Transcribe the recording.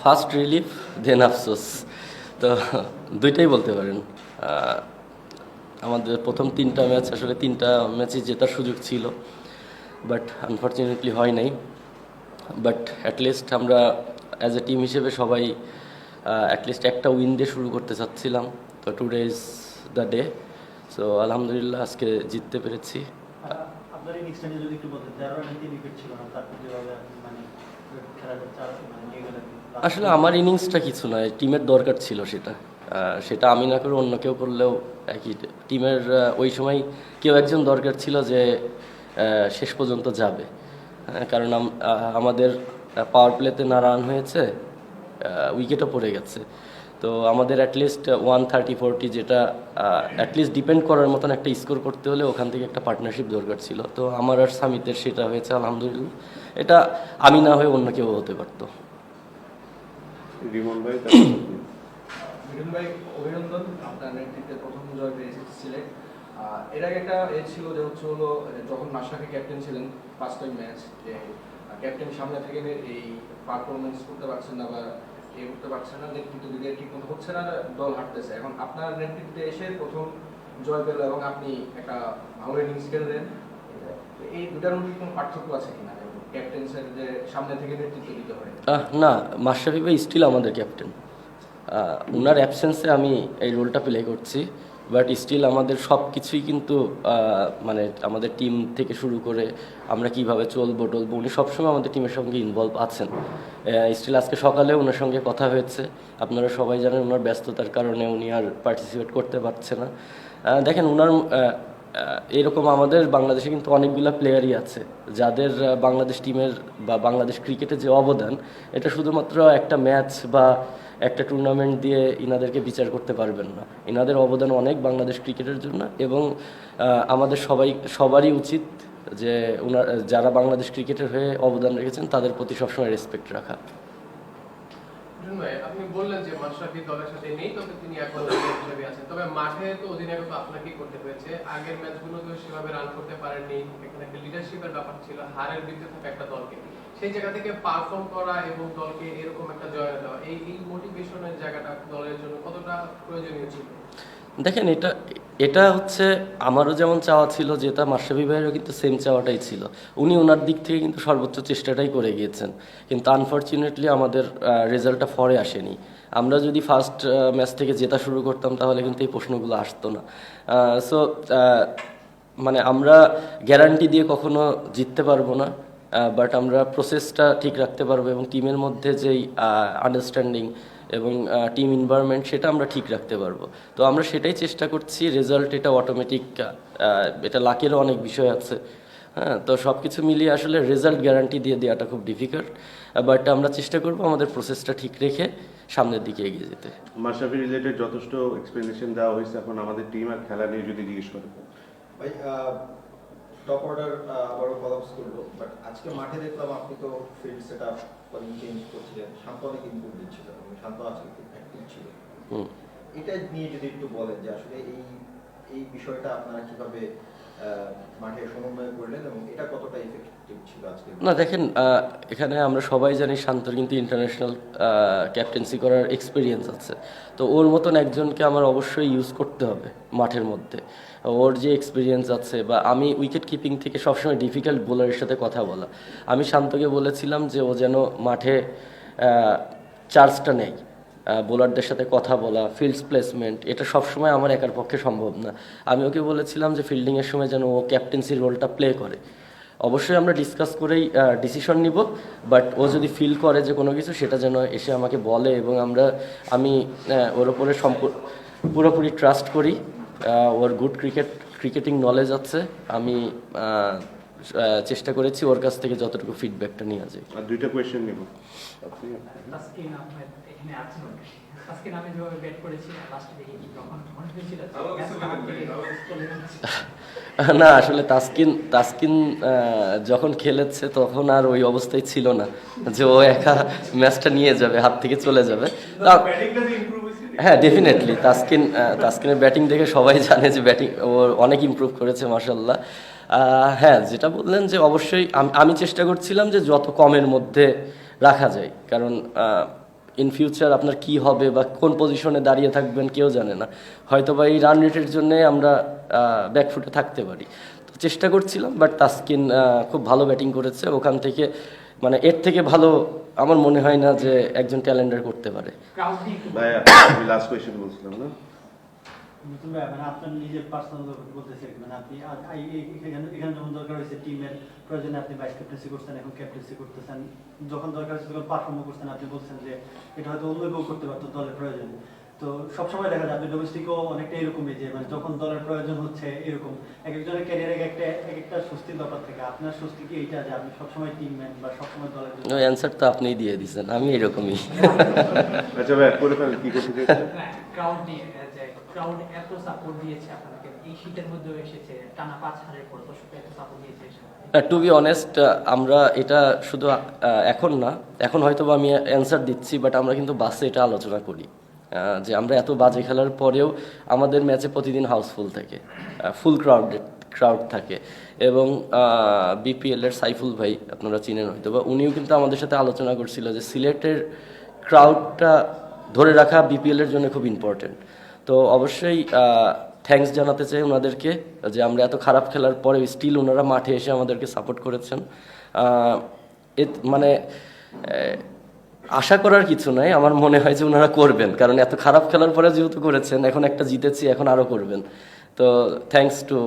First relief দেন আফসোস তো দুইটাই বলতে পারেন। আমাদের প্রথম তিনটা ম্যাচ আসলে তিনটা ম্যাচে জেতার সুযোগ ছিল বাট আনফর্চুনেটলি হয় নাই। বাট অ্যাটলিস্ট আমরা অ্যাজ এ টিম হিসেবে সবাই অ্যাটলিস্ট একটা উইন দিয়ে শুরু করতে চাচ্ছিলাম। তো today is the day so আলহামদুলিল্লাহ আজকে জিততে পেরেছি। আপনার যদি একটু উইকেট ছিল না মানে মানে আসলে আমার ইনিংসটা কিছু নয় টিমের দরকার ছিল সেটা। সেটা আমি না করে অন্য কেউ করলেও একই টিমের ওই সময় কেউ একজন দরকার ছিল যে শেষ পর্যন্ত যাবে। হ্যাঁ, কারণ আমাদের পাওয়ার প্লেতে না রান হয়েছে উইকেটও পড়ে গেছে। তো আমাদের at least one thirty forty যেটা অ্যাটলিস্ট ডিপেন্ড করার মতন একটা স্কোর করতে হলে ওখান থেকে একটা পার্টনারশিপ দরকার ছিল। তো আমার আর সামিতের সেটা হয়েছে আলহামদুলিল্লাহ। এটা আমি না হয়ে অন্য কেউ হতে পারতো। রিমন ভাই তারপর ভাই অভিনন্দন। আপনার নেতৃত্বে প্রথম জয় পেয়েছে এর আগে একটা এ ছিল যে হচ্ছে হলো যখন মাশরাফি ক্যাপ্টেন ছিলেন ফার্স্ট টাইম ম্যাচ যে ক্যাপ্টেন সামনে থেকে এই পারফরমেন্স করতে পারছেন না বা এ করতে পারছে না নেতৃত্ব দিকে ঠিক মতো হচ্ছে না দল হাঁটতেছে এখন আপনার নেতৃত্বে এসে প্রথম জয় পেল এবং আপনি একটা ভালো ইনিংস খেললেন। এই দুটার মধ্যে কোনো পার্থক্য আছে কিনা? ক্যাপ্টেন্সের যে সামনে থেকে নেতৃত্ব দিতে হয় না, মাশরাফি ভাই স্টিল আমাদের ক্যাপ্টেন ওনার অ্যাবসেন্সে আমি এই রোলটা প্লে করছি। বাট স্টিল আমাদের সব কিছুই কিন্তু মানে আমাদের টিম থেকে শুরু করে আমরা কীভাবে চলবো টলবো উনি সবসময় আমাদের টিমের সঙ্গে ইনভলভ আছেন। স্টিল আজকে সকালে ওনার সঙ্গে কথা হয়েছে। আপনারা সবাই জানেন ওনার ব্যস্ততার কারণে উনি আর পার্টিসিপেট করতে পারছে না। দেখেন ওনার এরকম আমাদের বাংলাদেশে কিন্তু অনেকগুলো প্লেয়ারই আছে। যাদের বাংলাদেশ টিমের বা বাংলাদেশ ক্রিকেটে যে অবদান, এটা শুধুমাত্র একটা ম্যাচ বা একটা টুর্নামেন্ট দিয়ে ইনাদেরকে বিচার করতে পারবেন না। ইনাদের অবদান অনেক বাংলাদেশ ক্রিকেটের জন্য এবং আমাদের সবাই, সবারই উচিত যে ওনার যারা বাংলাদেশ ক্রিকেটের হয়ে অবদান রেখেছেন, তাদের প্রতি সবসময় রেসপেক্ট রাখা। আপনি বললেন যে মাশরাফি দলের সাথে নেই, তবে তিনি এখন তবে মাঠে তো অধিনায়ক করতে আগের সেভাবে রান করতে পারেননি। এখানে একটা লিডারশিপের ব্যাপার ছিল। হারের বিরুদ্ধে থাকা একটা দলকে সেই জায়গা থেকে পারফর্ম করা এবং দলকে এরকম একটা জয় দেওয়া, এই এই মোটিভেশনের জায়গাটা দলের জন্য কতটা প্রয়োজনীয় ছিল? দেখেন, এটা এটা হচ্ছে আমারও যেমন চাওয়া ছিল যেটা মাশরাফি ভাইয়েরও কিন্তু সেম চাওয়াটাই ছিল। উনি ওনার দিক থেকে কিন্তু সর্বোচ্চ চেষ্টাটাই করে গিয়েছেন। কিন্তু আনফর্চুনেটলি আমাদের রেজাল্টটা ফরে আসেনি। আমরা যদি ফার্স্ট ম্যাচ থেকে জেতা শুরু করতাম, তাহলে কিন্তু এই প্রশ্নগুলো আসতো না। সো মানে আমরা গ্যারান্টি দিয়ে কখনো জিততে পারব না। বাট আমরা প্রসেসটা ঠিক রাখতে পারব এবং টিমের মধ্যে যেই আন্ডারস্ট্যান্ডিং এবং টিম এনভায়রনমেন্ট সেটা আমরা ঠিক রাখতে পারব। তো আমরা সেটাই চেষ্টা করছি রেজাল্ট এটা অটোমেটিক এটা লাকেরও অনেক বিষয় আছে। হ্যাঁ তো সব কিছু মিলিয়ে আসলে রেজাল্ট গ্যারান্টি দিয়ে দেওয়াটা খুব ডিফিকাল্ট বাট আমরা চেষ্টা করব আমাদের প্রসেসটা ঠিক রেখে সামনের দিকে এগিয়ে যেতে। মাশরাফি রিলেটেড যথেষ্ট এক্সপ্লেনেশন দেওয়া হয়েছে এখন আমাদের টিম আর খেলা নিয়ে যদি জিজ্ঞেস করেন ভাই টপ অর্ডার আবারও কলাপস করল বাট আজকে মাঠে দেখলাম আপনি তো ফিল্ড সেট আপ চেঞ্জ করছিলেন শান্ত অনেক ইনপুট দিচ্ছিল শান্ত আজকে খুব অ্যাক্টিভ ছিল। এটা নিয়ে যদি একটু বলেন যে আসলে এই এই বিষয়টা আপনারা কীভাবে মাঠে সমন্বয় করলেন এবং এটা কতটা ইফেক্টিভ ছিল আজকে? না দেখেন এখানে আমরা সবাই জানি শান্তর কিন্তু ইন্টারন্যাশনাল ক্যাপ্টেন্সি করার এক্সপিরিয়েন্স আছে। তো ওর মতন একজনকে আমার অবশ্যই ইউজ করতে হবে মাঠের মধ্যে। ওর যে এক্সপিরিয়েন্স আছে বা আমি উইকেট কিপিং থেকে সবসময় ডিফিকাল্ট বোলারের সাথে কথা বলা। আমি শান্তকে বলেছিলাম যে ও যেন মাঠে চার্জটা নেয় বোলারদের সাথে কথা বলা ফিল্ডস প্লেসমেন্ট এটা সবসময় আমার একার পক্ষে সম্ভব না। আমি ওকে বলেছিলাম যে ফিল্ডিংয়ের সময় যেন ও ক্যাপ্টেন্সির রোলটা প্লে করে। অবশ্যই আমরা ডিসকাস করেই ডিসিশন নিব বাট ও যদি ফিল করে যে কোনো কিছু, সেটা যেন এসে আমাকে বলে এবং আমরা, আমি ওর ওপরে সম্পূ- পুরোপুরি ট্রাস্ট করি। ওর গুড ক্রিকেট ক্রিকেটিং নলেজ আছে। আমি চেষ্টা করেছি ওর কাছ থেকে যতটুকু ফিডব্যাকটা নিয়ে যায়। আর দুইটা কোয়েশ্চেন নিব। মনে না আসলে তাসকিন তাসকিন যখন খেলেছে তখন আর ওই অবস্থায় ছিল না যে ও একা ম্যাচটা নিয়ে যাবে হাত থেকে চলে যাবে। হ্যাঁ ডেফিনেটলি তাসকিন তাসকিনের ব্যাটিং দেখে সবাই জানে যে ব্যাটিং ও অনেক ইমপ্রুভ করেছে মার্শাল্লাহ হ্যাঁ যেটা বললেন যে অবশ্যই আমি চেষ্টা করছিলাম যে যত কমের মধ্যে রাখা যায়। কারণ ইন ফিউচার আপনার কি হবে বা কোন পজিশনে দাঁড়িয়ে থাকবেন কেউ জানে না। হয়তো বা এই রান রেটের জন্যে আমরা ব্যাকফুটে থাকতে পারি। তো চেষ্টা করছিলাম বাট তাস্কিন খুব ভালো ব্যাটিং করেছে। ওখান থেকে মানে এর থেকে ভালো আমার মনে হয় না যে একজন ক্যালেন্ডার করতে পারে। ক্রাউড নিয়ে একটু ভাই আমি লাস্ট কোয়েশ্চেন বলছিলাম না? মানে আপনার নিজের পার্সোনাল বলতেছে মানে আপনি এখানে যখন দরকার হয়েছে টিমের প্রয়োজনে আপনি ভাইস ক্যাপ্টেন্সি করছেন এখন ক্যাপ্টেন্সি করতেছেন। যখন দরকার হয়েছে তখন পারফর্ম করছেন আপনি বলছেন যে এটা হয়তো অন্য কেউ করতে পারতো দলের প্রয়োজনে। তো সবসময় দেখা যায় আপনি ডোমেস্টিকও অনেকটা এরকমই যে মানে যখন দলের প্রয়োজন হচ্ছে এরকম। এক একজনের ক্যারিয়ারে একটা এক একটা স্বস্তির ব্যাপার থেকে। আপনার স্বস্তি কি এইটা যে আপনি সবসময় টিমম্যান বা সবসময় দলের জন্য? অ্যান্সার তো আপনিই দিয়ে দিয়েছেন আমি এরকমই। আচ্ছা ভাই করে ফেলেন কি করতে ক্রাউড নিয়ে যে ক্রাউড এত সাপোর্ট দিয়েছে আপনাকে। এই শীতের মধ্যেও এসেছে টানা পাঁচ হারের পর দর্শক এত সাপোর্ট দিয়েছে টু বি অনেস্ট আমরা এটা শুধু এখন না। এখন হয়তো বা আমি অ্যান্সার দিচ্ছি বাট আমরা কিন্তু বাসে এটা আলোচনা করি। যে আমরা এত বাজে খেলার পরেও আমাদের ম্যাচে প্রতিদিন হাউসফুল থাকে ফুল ক্রাউডেড ক্রাউড থাকে। এবং বিপিএল এর সাইফুল ভাই আপনারা চিনেন হয়তো বা উনিও কিন্তু আমাদের সাথে আলোচনা করছিল যে সিলেটের ক্রাউডটা ধরে রাখা বিপিএল এর জন্য খুব ইম্পর্টেন্ট তো অবশ্যই থ্যাঙ্কস জানাতে চাই ওনাদেরকে যে আমরা এত খারাপ খেলার পরে স্টিল ওনারা মাঠে এসে আমাদেরকে সাপোর্ট করেছেন। মানে আশা করার কিছু নাই, আমার মনে হয় যে ওনারা করবেন, কারণ এত খারাপ খেলার পরে যেহেতু করেছেন, এখন একটা জিতেছি, এখন আরও করবেন। তো থ্যাংকস টু